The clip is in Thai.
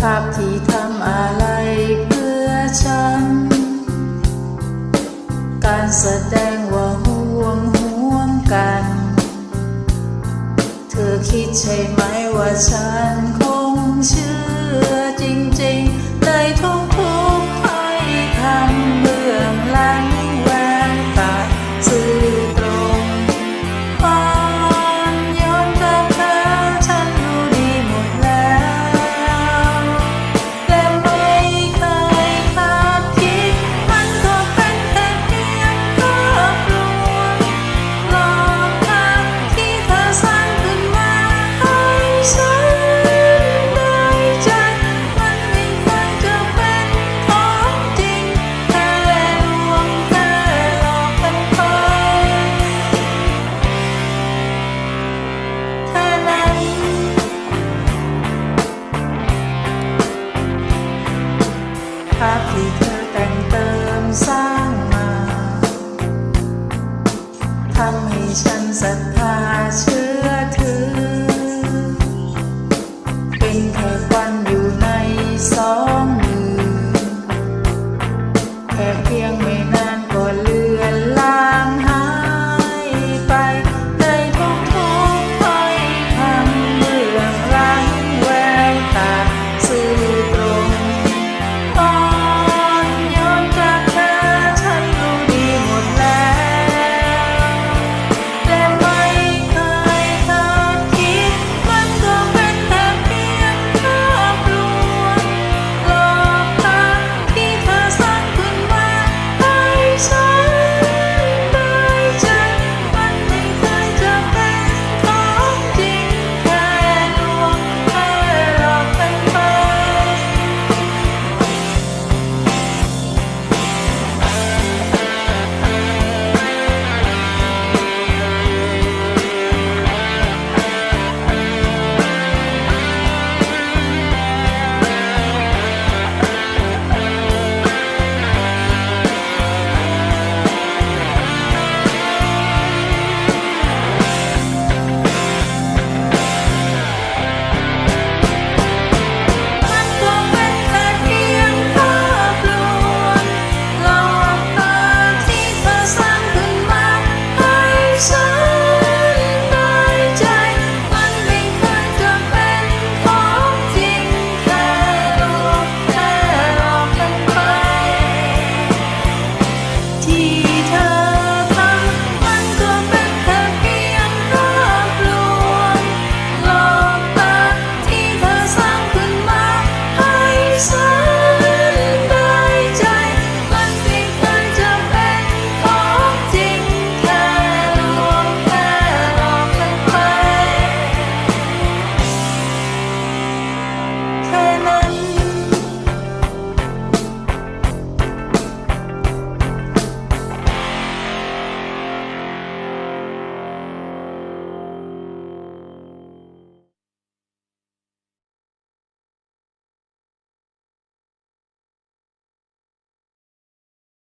ภาพที่ทำอะไรเพื่อฉัน การแสดงว่าห่วงห่วงกัน เธอคิดใช่ไหมว่าฉัน ศรัธาเชื่อถือ เป็นแค่ see.